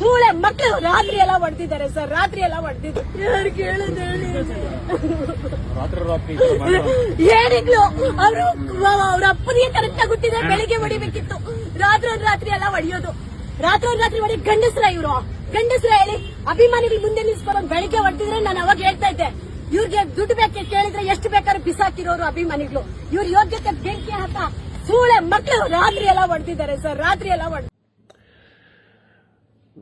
ಸೂಳೆ ಮಕ್ಕಳು ರಾತ್ರಿ ಎಲ್ಲ ಹೊಡೆದಿದ್ದಾರೆ ಸರ್ ರಾತ್ರಿ ಎಲ್ಲ ಹೊಡೆದಿದ್ದು. ಯಾರು ಕೇಳೋದು ಹೇಳಿ? ಅವರು ಅವ್ರ ಅಪ್ಪನಿಗೆ ಕರೆಕ್ಟ್ ಆಗಿ ಹುಟ್ಟಿದ್ರೆ ಬೆಳಿಗ್ಗೆ ಹೊಡಿಬೇಕಿತ್ತು. ರಾತ್ರಿ ಒಂದ್ ರಾತ್ರಿ ಎಲ್ಲ ಹೊಡಿಯೋದು. ರಾತ್ರಿ ಒಂದ್ ರಾತ್ರಿ ಹೊಡಿ ಗಂಡಸ್ರ ಇವ್ರು. ಗಂಡಸ್ರ ಹೇಳಿ ಅಭಿಮಾನಿಗಳು ಮುಂದೆ ನಿಲ್ಸ್ಕೊಂಡು ಬೆಳಿಗ್ಗೆ ಹೊಡೆದಿದ್ರೆ ನಾನು ಅವಾಗ ಹೇಳ್ತಾ ಇದ್ದೆ. ಇವ್ರಿಗೆ ದುಡ್ಡು ಬೇಕು ಕೇಳಿದ್ರೆ ಎಷ್ಟು ಬೇಕಾದ್ರೂ ಬಿಸಾಕಿರೋರು ಅಭಿಮಾನಿಗಳು. ಇವ್ರ ಯೋಗ್ಯತೆ ಬೆಂಕಿ ಹಾಕ ಸೂಳೆ ಮಕ್ಕಳು ರಾತ್ರಿ ಎಲ್ಲ ಹೊಡೆದಿದ್ದಾರೆ ಸರ್ ರಾತ್ರಿ ಎಲ್ಲ ಹೊಡೆದ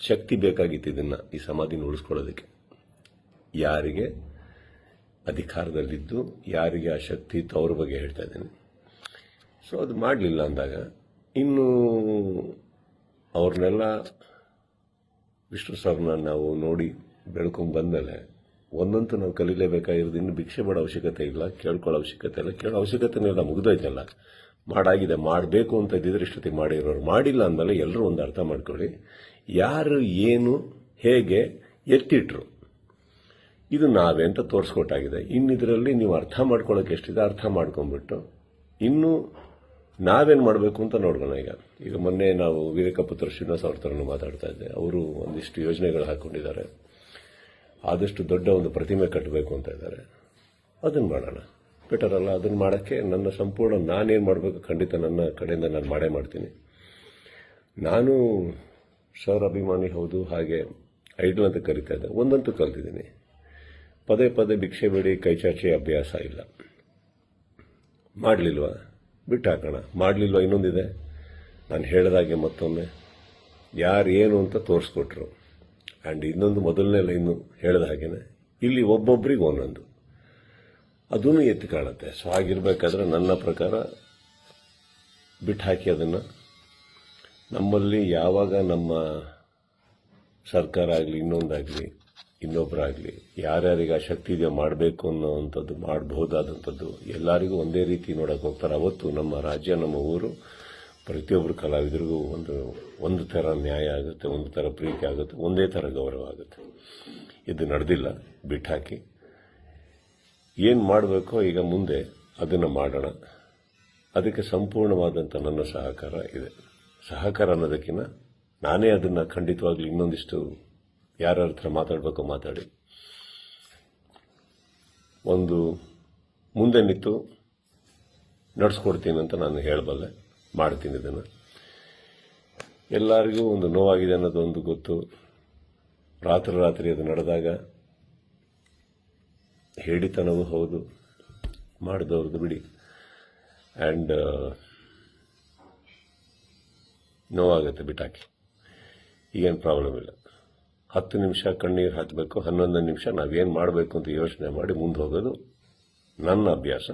ಶಕ್ತಿ ಬೇಕಾಗಿತ್ತು ಇದನ್ನು ಈ ಸಮಾಧಿನ ಉಳಿಸ್ಕೊಳ್ಳೋದಕ್ಕೆ. ಯಾರಿಗೆ? ಅಧಿಕಾರದಲ್ಲಿದ್ದು ಯಾರಿಗೆ ಆ ಶಕ್ತಿ ಇತ್ತು ಅವ್ರ ಬಗ್ಗೆ ಹೇಳ್ತಾ ಇದ್ದೇನೆ. ಸೊ ಅದು ಮಾಡಲಿಲ್ಲ ಅಂದಾಗ ಇನ್ನು ಅವ್ರನ್ನೆಲ್ಲ ವಿಷ್ಣು ಸರ್ನ ನಾವು ನೋಡಿ ಬೆಳ್ಕೊಂಡು ಬಂದಮೇಲೆ ಒಂದಂತೂ ನಾವು ಕಲೀಲೇಬೇಕಾಗಿರೋದು ಇನ್ನು ಭಿಕ್ಷೆ ಮಾಡೋ ಅವಶ್ಯಕತೆ ಇಲ್ಲ, ಕೇಳ್ಕೊಳ್ಳೋ ಅವಶ್ಯಕತೆ ಇಲ್ಲ. ಕೇಳೋ ಅವಶ್ಯಕತೆನೇ ಇಲ್ಲ ಮುಗಿದೋಯ್ತಲ್ಲ. ಮಾಡಾಗಿದೆ, ಮಾಡಬೇಕು ಅಂತ ಇದ್ದಿದ್ರೆ ಇಷ್ಟೊತ್ತಿಗೆ ಮಾಡಿರೋರು ಮಾಡಿಲ್ಲ ಅಂದಮೇಲೆ ಎಲ್ಲರೂ ಒಂದು ಅರ್ಥ ಮಾಡ್ಕೊಳ್ಳಿ. ಯಾರು ಏನು, ಹೇಗೆ ಎತ್ತಿಟ್ರು. ಇದು ನಾವೇ ಅಂತ ತೋರಿಸ್ಕೊಟ್ಟಾಗಿದೆ. ಇನ್ನಿದರಲ್ಲಿ ನೀವು ಅರ್ಥ ಮಾಡ್ಕೊಳ್ಳೋಕೆ ಎಷ್ಟಿದೆ ಅರ್ಥ ಮಾಡ್ಕೊಂಡ್ಬಿಟ್ಟು, ಇನ್ನೂ ನಾವೇನು ಮಾಡಬೇಕು ಅಂತ ನೋಡೋಣ ಈಗ. ಈಗ ಮೊನ್ನೆ ನಾವು ವೀರಕಪುತ್ರ ಶ್ರೀನಿವಾಸ್ ಅವ್ರ ಥರನೂ ಮಾತಾಡ್ತಾ ಇದ್ದೆ. ಅವರು ಒಂದಿಷ್ಟು ಯೋಜನೆಗಳು ಹಾಕೊಂಡಿದ್ದಾರೆ. ಆದಷ್ಟು ದೊಡ್ಡ ಒಂದು ಪ್ರತಿಮೆ ಕಟ್ಟಬೇಕು ಅಂತ ಇದ್ದಾರೆ. ಅದನ್ನು ಮಾಡೋಣ. ಬೆಟರ್ ಅಲ್ಲ ಅದನ್ನು ಮಾಡೋಕ್ಕೆ ನನ್ನ ಸಂಪೂರ್ಣ ನಾನೇನು ಮಾಡಬೇಕು ಖಂಡಿತ ನನ್ನ ಕಡೆಯಿಂದ ನಾನು ಮಾಡೇ ಮಾಡ್ತೀನಿ. ನಾನು ಸರ್ ಅಭಿಮಾನಿ ಹೌದು, ಹಾಗೆ ಐಡಲ್ ಅಂತ ಕರಿತಾ ಇದ್ದೆ ಒಂದಂತೂ ಕಲ್ತಿದ್ದೀನಿ ಪದೇ ಪದೇ ಭಿಕ್ಷೆ ಬೇಡಿ, ಕೈಚಾಚಿ ಅಭ್ಯಾಸ ಇಲ್ಲ. ಮಾಡಲಿಲ್ವಾ? ಬಿಟ್ಟು ಹಾಕೋಣ ಮಾಡಲಿಲ್ವಾ ಇನ್ನೊಂದಿದೆ? ನಾನು ಹೇಳಿದಾಗೆ ಮತ್ತೊಮ್ಮೆ. ಯಾರು ಏನು ಅಂತ ತೋರಿಸ್ಕೊಟ್ರು. ಆ್ಯಂಡ್ ಇನ್ನೊಂದು ಮೊದಲನೇ ಲೈನು ಹೇಳಿದ ಹಾಗೇನೆ, ಇಲ್ಲಿ ಒಬ್ಬೊಬ್ಬರಿಗೆ ಒಂದೊಂದು. ಅದೂ ಎತ್ತಿ ಕಾಣುತ್ತೆ. ಸೊ ಆಗಿರಬೇಕಾದ್ರೆ ನನ್ನ ಪ್ರಕಾರ ಬಿಟ್ಟು ಹಾಕಿ ಅದನ್ನು ನಮ್ಮಲ್ಲಿ ಯಾವಾಗ ನಮ್ಮ ಸರ್ಕಾರ ಆಗಲಿ, ಇನ್ನೊಂದಾಗಲಿ ಇನ್ನೊಬ್ಬರಾಗಲಿ ಯಾರ್ಯಾರಿಗೆ ಆ ಶಕ್ತಿ ಇದೆಯೋ ಮಾಡಬೇಕು ಅನ್ನೋವಂಥದ್ದು ಮಾಡಬಹುದಾದಂಥದ್ದು ಎಲ್ಲರಿಗೂ ಒಂದೇ ರೀತಿ ನೋಡಕ್ಕೆ ಹೋಗ್ತಾರೆ. ಅವತ್ತು ನಮ್ಮ ರಾಜ್ಯ, ನಮ್ಮ ಊರು ಪ್ರತಿಯೊಬ್ಬರು ಕಲಾವಿದರಿಗೂ ಒಂದು ಒಂದು ಥರ ನ್ಯಾಯ ಆಗುತ್ತೆ, ಒಂದು ಥರ ಪ್ರೀತಿ ಆಗುತ್ತೆ, ಒಂದೇ ಥರ ಗೌರವ ಆಗುತ್ತೆ. ಇದು ನಡೆದಿಲ್ಲ ಬಿಟ್ಟಾಕಿ ಏನು ಮಾಡಬೇಕೋ ಈಗ ಮುಂದೆ ಅದನ್ನು ಮಾಡೋಣ. ಅದಕ್ಕೆ ಸಂಪೂರ್ಣವಾದಂಥ ನನ್ನ ಸಹಕಾರ ಇದೆ. ಸಹಕಾರ ಅನ್ನೋದಕ್ಕಿಂತ ನಾನೇ ಅದನ್ನು ಖಂಡಿತವಾಗ್ಲೂ ಇನ್ನೊಂದಿಷ್ಟು ಯಾರ್ಯಾರ ಹತ್ರ ಮಾತಾಡಬೇಕು ಮಾತಾಡಿ. ಒಂದು ಮುಂದೆ ನಿಂತು ನಡೆಸ್ಕೊಡ್ತೀನಿ ಅಂತ ನಾನು ಹೇಳಬಲ್ಲೆ, ಮಾಡ್ತೀನಿ ಇದನ್ನು. ಎಲ್ಲರಿಗೂ ಒಂದು ನೋವಾಗಿದೆ ಅನ್ನೋದೊಂದು ಗೊತ್ತು. ರಾತ್ರಿ ರಾತ್ರಿ ಅದು ನಡೆದಾಗ ಹೇಳಿತನವೂ ಹೌದು ಮಾಡಿದವ್ರದ್ದು ಬಿಡಿ. ಆ್ಯಂಡ್ ನೋವಾಗುತ್ತೆ ಬಿಟ್ಟಾಕಿ. ಈಗೇನು ಪ್ರಾಬ್ಲಮ್ ಇಲ್ಲ. ಹತ್ತು ನಿಮಿಷ ಕಣ್ಣೀರು ಹಾಕಬೇಕು, ಹನ್ನೊಂದು ನಿಮಿಷ ನಾವೇನು ಮಾಡಬೇಕು ಅಂತ ಯೋಚನೆ ಮಾಡಿ ಮುಂದೆ ಹೋಗೋದು ನನ್ನ ಅಭ್ಯಾಸ.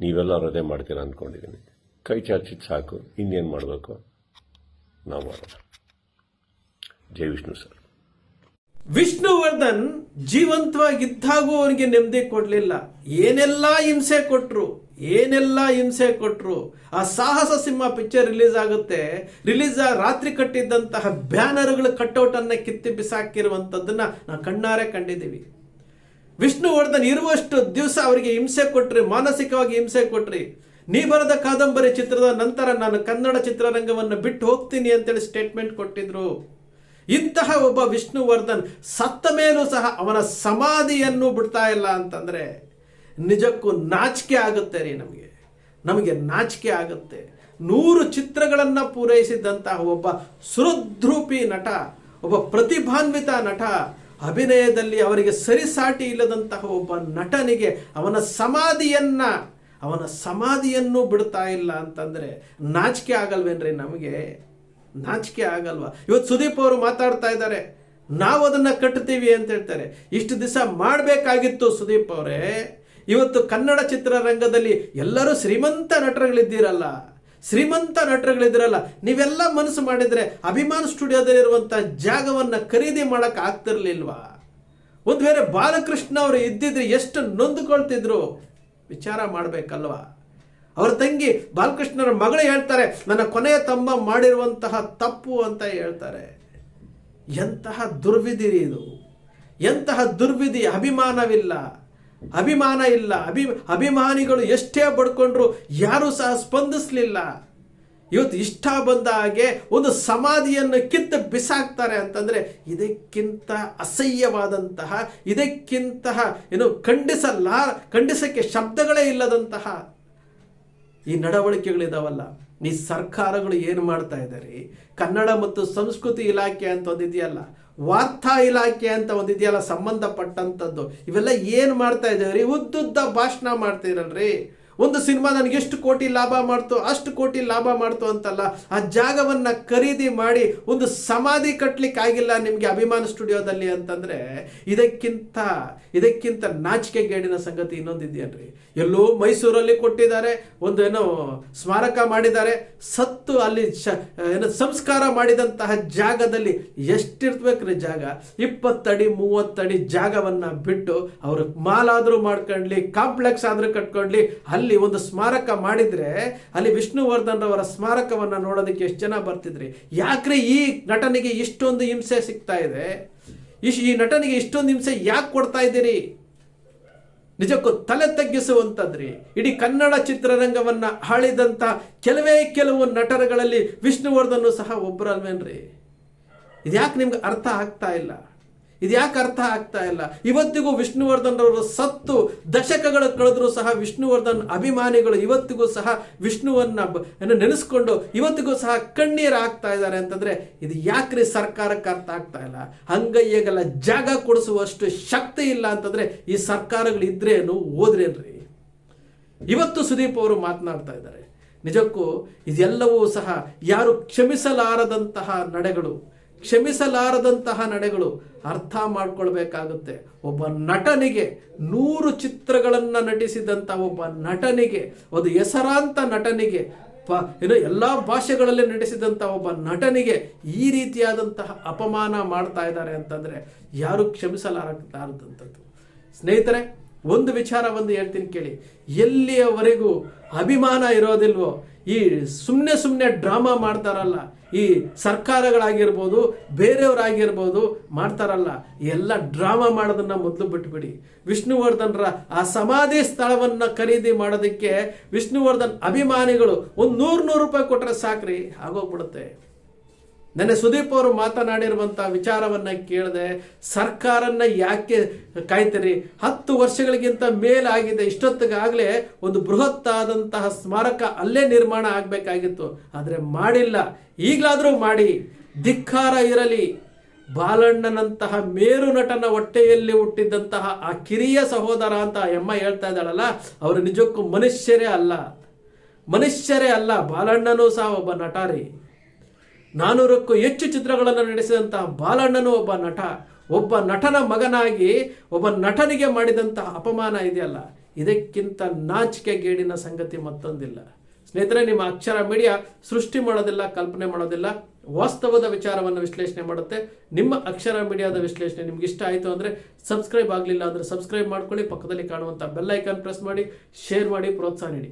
ನೀವೆಲ್ಲ ಅದೇ ಮಾಡ್ತೀರಾ ಅಂದ್ಕೊಂಡಿದ್ದೀನಿ ಕೈ ಚಾಚಿದ್ದು ಸಾಕು, ಇನ್ನೇನು ಮಾಡಬೇಕು? ನಾವು ಮಾಡೋಣ. ಜೈ ವಿಷ್ಣು ಸರ್. ವಿಷ್ಣುವರ್ಧನ್ ಜೀವಂತವಾಗಿದ್ದಾಗೂ ಅವನಿಗೆ ನೆಮ್ಮದಿ ಕೊಡಲಿಲ್ಲ. ಏನೆಲ್ಲ ಹಿಂಸೆ ಕೊಟ್ಟರು ಏನೆಲ್ಲ ಹಿಂಸೆ ಕೊಟ್ಟರು ಆ ಸಾಹಸ ಸಿಂಹ ಪಿಕ್ಚರ್ ರಿಲೀಸ್ ಆಗುತ್ತೆ. ರಿಲೀಸ್ ಆ ರಾತ್ರಿ ಕಟ್ಟಿದ್ದಂತಹ ಬ್ಯಾನರ್ಗಳು ಕಟ್ಔಟ್ ಅನ್ನ ಕಿತ್ತಿ ಬಿಸಾಕಿರುವಂಥದ್ದನ್ನು ನಾವು ಕಣ್ಣಾರೆ ಕಂಡಿದ್ದೀವಿ. ವಿಷ್ಣುವರ್ಧನ್ ಇರುವಷ್ಟು ದಿವಸ ಅವರಿಗೆ ಹಿಂಸೆ ಕೊಟ್ರಿ, ಮಾನಸಿಕವಾಗಿ ಹಿಂಸೆ ಕೊಟ್ರಿ. ನೀ ಬರದ ಕಾದಂಬರಿ ಚಿತ್ರದ ನಂತರ ನಾನು ಕನ್ನಡ ಚಿತ್ರರಂಗವನ್ನು ಬಿಟ್ಟು ಹೋಗ್ತೀನಿ ಅಂತೇಳಿ ಸ್ಟೇಟ್ಮೆಂಟ್ ಕೊಟ್ಟಿದ್ರು. ಇಂತಹ ಒಬ್ಬ ವಿಷ್ಣುವರ್ಧನ್ ಸತ್ತ ಮೇಲೂ ಸಹ ಅವನ ಸಮಾಧಿಯನ್ನು ಬಿಡ್ತಾ ಇಲ್ಲ ಅಂತಂದರೆ ನಿಜಕ್ಕೂ ನಾಚಿಕೆ ಆಗುತ್ತೆ ರೀ ನಮಗೆ. ನಮಗೆ ನಾಚಿಕೆ ಆಗುತ್ತೆ. ನೂರು ಚಿತ್ರಗಳನ್ನು ಪೂರೈಸಿದಂತಹ ಒಬ್ಬ ಸುರದ್ರೂಪಿ ನಟ, ಒಬ್ಬ ಪ್ರತಿಭಾನ್ವಿತ ನಟ ಅಭಿನಯದಲ್ಲಿ ಅವರಿಗೆ ಸರಿಸಾಟಿ ಇಲ್ಲದಂತಹ ಒಬ್ಬ ನಟನಿಗೆ ಅವನ ಸಮಾಧಿಯನ್ನು ಅವನ ಸಮಾಧಿಯನ್ನು ಬಿಡ್ತಾ ಇಲ್ಲ ಅಂತಂದರೆ ನಾಚಿಕೆ ಆಗಲ್ವೇನ್ರಿ ನಮಗೆ? ನಾಚಿಕೆ ಆಗಲ್ವಾ? ಇವತ್ತು ಸುದೀಪ್ ಅವರು ಮಾತಾಡ್ತಾ ಇದ್ದಾರೆ. ನಾವು ಅದನ್ನ ಕಟ್ತೀವಿ ಅಂತ ಹೇಳ್ತಾರೆ. ಇಷ್ಟು ದಿವಸ ಮಾಡಬೇಕಾಗಿತ್ತು ಸುದೀಪ್ ಅವರೇ. ಇವತ್ತು ಕನ್ನಡ ಚಿತ್ರರಂಗದಲ್ಲಿ ಎಲ್ಲರೂ ಶ್ರೀಮಂತ ನಟರುಗಳಿದ್ದೀರಲ್ಲ. ಶ್ರೀಮಂತ ನಟರುಗಳಿದ್ರಲ್ಲ ನೀವೆಲ್ಲ ಮನಸ್ಸು ಮಾಡಿದ್ರೆ ಅಭಿಮಾನ ಸ್ಟುಡಿಯೋದಲ್ಲಿರುವಂಥ ಜಾಗವನ್ನ ಖರೀದಿ ಮಾಡಕ್ ಆಗ್ತಿರ್ಲಿಲ್ವಾ? ಒಂದು ವೇಳೆ ಬಾಲಕೃಷ್ಣ ಅವರು ಇದ್ದಿದ್ರೆ ಎಷ್ಟು ನೊಂದುಕೊಳ್ತಿದ್ರು? ವಿಚಾರ ಮಾಡಬೇಕಲ್ವಾ? ಅವರ ತಂಗಿ ಬಾಲಕೃಷ್ಣರ ಮಗಳು ಹೇಳ್ತಾರೆ, ನನ್ನ ಕೊನೆಯ ತಮ್ಮ ಮಾಡಿರುವಂತಹ ತಪ್ಪು ಅಂತ ಹೇಳ್ತಾರೆ. ಎಂತಹ ದುರ್ವಿಧಿ ಇದು. ಎಂತಹ ದುರ್ವಿಧಿ, ಅಭಿಮಾನವಿಲ್ಲ. ಅಭಿಮಾನ ಇಲ್ಲ. ಅಭಿ, ಅಭಿಮಾನಿಗಳು ಎಷ್ಟೇ ಬಡ್ಕೊಂಡ್ರು ಯಾರೂ ಸಹ ಸ್ಪಂದಿಸಲಿಲ್ಲ. ಇವತ್ತು ಇಷ್ಟ ಬಂದ ಹಾಗೆ ಒಂದು ಸಮಾಧಿಯನ್ನು ಕಿತ್ತು ಬಿಸಾಕ್ತಾರೆ ಅಂತಂದ್ರೆ ಇದಕ್ಕಿಂತ ಅಸಹ್ಯವಾದಂತಹ ಇದಕ್ಕಿಂತಹ ಏನು ಖಂಡಿಸಲ್ಲ, ಖಂಡಿಸಕ್ಕೆ ಶಬ್ದಗಳೇ ಇಲ್ಲದಂತಹ ಈ ನಡವಳಿಕೆಗಳಿದಾವಲ್ಲ, ಈ ಸರ್ಕಾರಗಳು ಏನು ಮಾಡ್ತಾ ಇದ್ದಾರೆ ಕನ್ನಡ ಮತ್ತು ಸಂಸ್ಕೃತಿ ಇಲಾಖೆ ಅಂತ ಒಂದಿದೆಯಲ್ಲ, ವಾರ್ತಾ ಇಲಾಖೆ ಅಂತ ಒಂದಿದೆಯಲ್ಲ, ಸಂಬಂಧಪಟ್ಟಂಥದ್ದು. ಇವೆಲ್ಲ ಏನು ಮಾಡ್ತಾ ರೀ ಉದ್ದುದ್ದ ಭಾಷಣ ಮಾಡ್ತೀರಲ್ರಿ ಒಂದು ಸಿನಿಮಾ ನನಗೆ ಎಷ್ಟು ಕೋಟಿ ಲಾಭ ಮಾಡ್ತು, ಅಷ್ಟು ಕೋಟಿ ಲಾಭ ಮಾಡ್ತು ಅಂತಲ್ಲ, ಆ ಜಾಗವನ್ನ ಖರೀದಿ ಮಾಡಿ ಒಂದು ಸಮಾಧಿ ಕಟ್ಟಲಿಕ್ಕೆ ಆಗಿಲ್ಲ ನಿಮಗೆ ಅಭಿಮಾನ ಸ್ಟುಡಿಯೋದಲ್ಲಿ ಅಂತಂದ್ರೆ ಇದಕ್ಕಿಂತ ಇದಕ್ಕಿಂತ ನಾಚಿಕೆಗೇಡಿನ ಸಂಗತಿ ಇನ್ನೊಂದಿದೆಯಲ್ರಿ. ಎಲ್ಲೋ ಮೈಸೂರಲ್ಲಿ ಕೊಟ್ಟಿದ್ದಾರೆ, ಒಂದು ಏನೋ ಸ್ಮಾರಕ ಮಾಡಿದ್ದಾರೆ, ಸತ್ತು ಅಲ್ಲಿ ಏನೋ ಸಂಸ್ಕಾರ ಮಾಡಿದಂತಹ ಜಾಗದಲ್ಲಿ ಎಷ್ಟಿರ್ಬೇಕ್ರಿ ಜಾಗ? ಇಪ್ಪತ್ತಡಿ, ಮೂವತ್ತಡಿ ಜಾಗವನ್ನ ಬಿಟ್ಟು ಅವರು ಮಾಲಾದ್ರೂ ಮಾಡ್ಕೊಂಡ್ಲಿ, ಕಾಂಪ್ಲೆಕ್ಸ್ ಆದ್ರೂ ಕಟ್ಕೊಂಡ್ಲಿ, ಅಲ್ಲಿ ಒಂದು ಸ್ಮಾರಕ ಮಾಡಿದ್ರೆ ಅಲ್ಲಿ ವಿಷ್ಣುವರ್ಧನ್ ರವರ ಸ್ಮಾರಕವನ್ನ ನೋಡೋದಕ್ಕೆ ಎಷ್ಟು ಜನ ಬರ್ತಿದ್ರಿ? ಯಾಕ್ರಿ ಈ ನಟನಿಗೆ ಇಷ್ಟೊಂದು ಹಿಂಸೆ ಸಿಗ್ತಾ ಇದೆ? ಇಶ್ ಈ ನಟನಿಗೆ ಇಷ್ಟೊಂದು ಹಿಂಸೆ ಯಾಕೆ ಕೊಡ್ತಾ ಇದ್ದೀರಿ? ನಿಜಕ್ಕೂ ತಲೆ ತಗ್ಗಿಸುವಂತದ್ರಿ. ಇಡೀ ಕನ್ನಡ ಚಿತ್ರರಂಗವನ್ನ ಹಾಳಿದಂತ ಕೆಲವೇ ಕೆಲವು ನಟರುಗಳಲ್ಲಿ ವಿಷ್ಣುವರ್ಧನ್ ಸಹ ಒಬ್ಬರಲ್ವೇನ್ರಿ ಇದ್ಯಾಕೆ ನಿಮ್ಗೆ ಅರ್ಥ ಆಗ್ತಾ ಇಲ್ಲ? ಇದ್ಯಾಕೆ ಅರ್ಥ ಆಗ್ತಾ ಇಲ್ಲ? ಇವತ್ತಿಗೂ ವಿಷ್ಣುವರ್ಧನ್ ಅವರು ಸತ್ತು ದಶಕಗಳು ಕಳೆದರೂ ಸಹ ವಿಷ್ಣುವರ್ಧನ್ ಅಭಿಮಾನಿಗಳು ಇವತ್ತಿಗೂ ಸಹ ವಿಷ್ಣುವನ್ನ ನೆನೆಸ್ಕೊಂಡು ಇವತ್ತಿಗೂ ಸಹ ಕಣ್ಣೀರು ಆಗ್ತಾ ಇದ್ದಾರೆ ಅಂತಂದ್ರೆ ಇದು ಯಾಕ್ರಿ ಸರ್ಕಾರಕ್ಕೆ ಅರ್ಥ ಆಗ್ತಾ ಇಲ್ಲ? ಹಂಗಯ್ಯಗಳ ಜಾಗ ಕೊಡಿಸುವಷ್ಟು ಶಕ್ತಿ ಇಲ್ಲ ಅಂತಂದ್ರೆ ಈ ಸರ್ಕಾರಗಳು ಇದ್ರೇನು ಓದ್ರೇನ್ರಿ ಇವತ್ತು ಸುದೀಪ್ ಅವರು ಮಾತನಾಡ್ತಾ ಇದ್ದಾರೆ. ನಿಜಕ್ಕೂ ಇದೆಲ್ಲವೂ ಸಹ ಯಾರು ಕ್ಷಮಿಸಲಾರದಂತಹ ನಡೆಗಳು ಕ್ಷಮಿಸಲಾರದಂತಹ ನಡೆಗಳು ಅರ್ಥ ಮಾಡ್ಕೊಳ್ಬೇಕಾಗುತ್ತೆ. ಒಬ್ಬ ನಟನಿಗೆ ನೂರು ಚಿತ್ರಗಳನ್ನು ನಟಿಸಿದಂಥ ಒಬ್ಬ ನಟನಿಗೆ, ಒಂದು ಹೆಸರಾಂತ ನಟನಿಗೆ, ಪ ಏನು ಎಲ್ಲ ಭಾಷೆಗಳಲ್ಲಿ ನಟಿಸಿದಂಥ ಒಬ್ಬ ನಟನಿಗೆ ಈ ರೀತಿಯಾದಂತಹ ಅಪಮಾನ ಮಾಡ್ತಾ ಇದ್ದಾರೆ ಅಂತಂದ್ರೆ ಯಾರು ಕ್ಷಮಿಸಲಾರದಂಥದ್ದು ಸ್ನೇಹಿತರೆ, ಒಂದು ವಿಚಾರ ಒಂದು ಹೇಳ್ತೀನಿ ಕೇಳಿ. ಎಲ್ಲಿಯವರೆಗೂ ಅಭಿಮಾನ ಇರೋದಿಲ್ವೋ, ಈ ಸುಮ್ಮನೆ ಸುಮ್ಮನೆ ಡ್ರಾಮಾ ಮಾಡ್ತಾರಲ್ಲ ಈ ಸರ್ಕಾರಗಳಾಗಿರ್ಬೋದು, ಬೇರೆಯವರಾಗಿರ್ಬೋದು ಮಾಡ್ತಾರಲ್ಲ, ಎಲ್ಲ ಡ್ರಾಮಾ ಮಾಡೋದನ್ನ ಮೊದಲು ಬಿಟ್ಬಿಡಿ. ವಿಷ್ಣುವರ್ಧನ್ರ ಆ ಸಮಾಧಿ ಸ್ಥಳವನ್ನು ಖರೀದಿ ಮಾಡೋದಕ್ಕೆ ವಿಷ್ಣುವರ್ಧನ್ ಅಭಿಮಾನಿಗಳು ಒಂದು ನೂರು ನೂರು ರೂಪಾಯಿ ಕೊಟ್ಟರೆ ಸಾಕ್ರಿ, ಆಗೋಗ್ಬಿಡುತ್ತೆ. ನೆನ್ನೆ ಸುದೀಪ್ ಅವರು ಮಾತನಾಡಿರುವಂಥ ವಿಚಾರವನ್ನು ಕೇಳಿದೆ, ಸರ್ಕಾರನ್ನ ಯಾಕೆ ಕಾಯ್ತೀರಿ? ಹತ್ತು ವರ್ಷಗಳಿಗಿಂತ ಮೇಲಾಗಿದೆ, ಇಷ್ಟೊತ್ತಿಗಾಗಲೇ ಒಂದು ಬೃಹತ್ತಾದಂತಹ ಸ್ಮಾರಕ ಅಲ್ಲೇ ನಿರ್ಮಾಣ ಆಗಬೇಕಾಗಿತ್ತು. ಆದರೆ ಮಾಡಿಲ್ಲ. ಈಗಲಾದರೂ ಮಾಡಿ. ಧಿಕ್ಕಾರ ಇರಲಿ. ಬಾಲಣ್ಣನಂತಹ ಮೇರು ನಟನ ಹೊಟ್ಟೆಯಲ್ಲಿ ಹುಟ್ಟಿದ್ದಂತಹ ಆ ಕಿರಿಯ ಸಹೋದರ ಅಂತ ಎಮ್ಮ ಹೇಳ್ತಾ ಇದ್ದಾಳಲ್ಲ, ಅವರು ನಿಜಕ್ಕೂ ಮನುಷ್ಯರೇ ಅಲ್ಲ. ಮನುಷ್ಯರೇ ಅಲ್ಲ, ಬಾಲಣ್ಣನೂ ಸಹ ಒಬ್ಬ ನಟ ರೀ ನಾನೂರಕ್ಕೂ ಹೆಚ್ಚು ಚಿತ್ರಗಳನ್ನು ನಡೆಸಿದಂತಹ ಬಾಲಣ್ಣನು ಒಬ್ಬ ನಟ. ಒಬ್ಬ ನಟನ ಮಗನಾಗಿ ಒಬ್ಬ ನಟನಿಗೆ ಮಾಡಿದಂತಹ ಅಪಮಾನ ಇದೆಯಲ್ಲ? ಇದಕ್ಕಿಂತ ನಾಚಿಕೆ ಗೇಡಿನ ಸಂಗತಿ ಮತ್ತೊಂದಿಲ್ಲ. ಸ್ನೇಹಿತರೆ, ನಿಮ್ಮ ಅಕ್ಷರ ಮೀಡಿಯಾ ಸೃಷ್ಟಿ ಮಾಡೋದಿಲ್ಲ, ಕಲ್ಪನೆ ಮಾಡೋದಿಲ್ಲ, ವಾಸ್ತವದ ವಿಚಾರವನ್ನು ವಿಶ್ಲೇಷಣೆ ಮಾಡುತ್ತೆ. ನಿಮ್ಮ ಅಕ್ಷರ ಮೀಡಿಯಾದ ವಿಶ್ಲೇಷಣೆ ನಿಮ್ಗೆ ಇಷ್ಟ ಆಯಿತು ಅಂದರೆ ಸಬ್ಸ್ಕ್ರೈಬ್ ಆಗಲಿಲ್ಲ ಅಂದರೆ ಸಬ್ಸ್ಕ್ರೈಬ್ ಮಾಡ್ಕೊಳ್ಳಿ. ಪಕ್ಕದಲ್ಲಿ ಕಾಣುವಂಥ ಬೆಲ್ ಐಕಾನ್ ಪ್ರೆಸ್ ಮಾಡಿ, ಶೇರ್ ಮಾಡಿ, ಪ್ರೋತ್ಸಾಹ ನೀಡಿ.